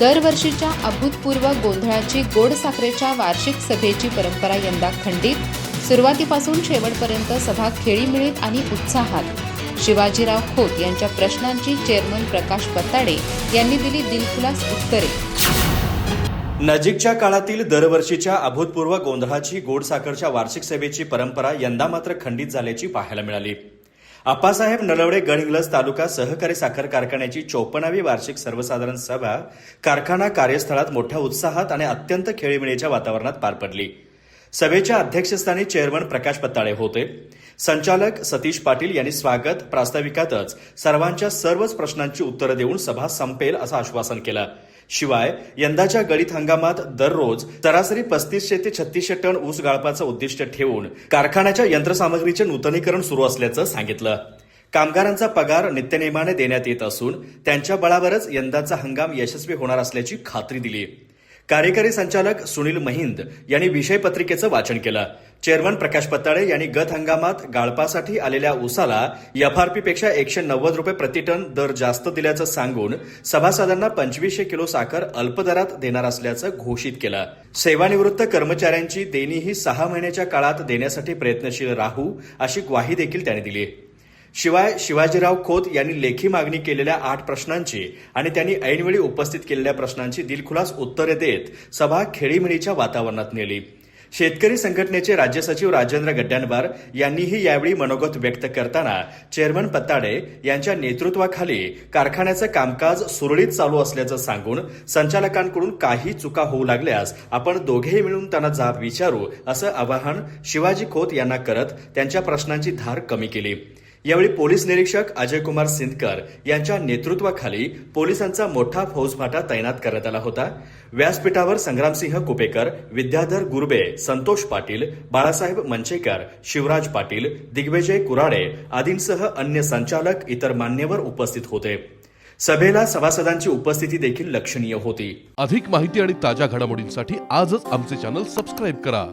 दरवर्षीच्या अभूतपूर्व गोंधळाची गोड साखरेच्या वार्षिक सभेची परंपरा यंदा खंडित. सुरुवातीपासून शेवटपर्यंत सभा खेळीमिळीत आणि उत्साहात. शिवाजीराव खोत यांच्या प्रश्नांची चेअरमन प्रकाश पताडे यांनी दिली दिलखुलास उत्तरे. नजीकच्या काळातील दरवर्षीच्या अभूतपूर्व गोंधळाची गोडसाखरच्या वार्षिक सभेची परंपरा यंदा मात्र खंडित झाल्याची पाहायला मिळाली. आप्पासाहेब नलवडे गडहिंग्लज तालुका सहकारी साखर कारखान्याची चोपन्नावी वार्षिक सर्वसाधारण सभा कारखाना कार्यस्थळात मोठ्या उत्साहात आणि अत्यंत खेळीमेळीच्या वातावरणात पार पडली. सभेच्या अध्यक्षस्थानी चेअरमन प्रकाश पत्ताळे होते. संचालक सतीश पाटील यांनी स्वागत प्रास्ताविकातच सर्वांच्या सर्वच प्रश्नांची उत्तरं देऊन सभा संपेल असं आश्वासन केलं. शिवाय यंदाच्या गळीत हंगामात दररोज सरासरी पस्तीसशे ते छत्तीसशे टन ऊस गाळपाचं उद्दिष्ट ठेवून कारखान्याच्या यंत्रसामग्रीचे नूतनीकरण सुरू असल्याचं सांगितलं. कामगारांचा पगार नित्यनेमाने देण्यात येत असून त्यांच्या बळावरच यंदाचा हंगाम यशस्वी होणार असल्याची खात्री दिली. कार्यकारी संचालक सुनील महिंद यांनी विषय पत्रिकेचं वाचन केलं. चेअरमन प्रकाश पत्ताळे यांनी गत हंगामात गाळपासाठी आलेल्या ऊसाला एफआरपीपेक्षा एकशे नव्वद रुपये प्रतिटन दर जास्त दिल्याचं सांगून सभासदांना पंचवीसशे किलो साखर अल्पदरात देणार असल्याचं घोषित केलं. सेवानिवृत्त कर्मचाऱ्यांची देणीही सहा महिन्याच्या काळात देण्यासाठी प्रयत्नशील राहू अशी ग्वाही देखील त्यांनी दिली. शिवाय शिवाजीराव खोत यांनी लेखी मागणी केलेल्या आठ प्रश्नांची आणि त्यांनी ऐनवेळी उपस्थित केलेल्या प्रश्नांची दिलखुलास उत्तरे देत सभा खेळीमेळीच्या वातावरणात नेली. शेतकरी संघटनेचे राज्य सचिव राजेंद्र गड्ड्यांबार यांनीही यावेळी मनोगत व्यक्त करताना चेअरमन पत्ताडे यांच्या नेतृत्वाखाली कारखान्याचं कामकाज सुरळीत चालू असल्याचं सांगून संचालकांकडून काही चुका होऊ लागल्यास आपण दोघेही मिळून त्यांना जाब विचारू असं आवाहन शिवाजी खोत यांना करत त्यांच्या प्रश्नांची धार कमी केली. यावेळी पोलीस निरीक्षक अजय कुमार सिंदकर यांच्या नेतृत्वाखाली पोलिसांचा मोठा फौजफाटा तैनात करण्यात आला होता. व्यासपीठावर संग्रामसिंह कुपेकर विद्याधर गुरबे संतोष पाटील बाळासाहेब मंचेकर शिवराज पाटील दिग्विजय कुराडे आदींसह अन्य संचालक इतर मान्यवर उपस्थित होते. सभेला सभासदांची उपस्थिती देखील लक्षणीय होती. अधिक माहिती आणि ताज्या घडामोडींसाठी आजच आमचे चॅनल सबस्क्राईब करा.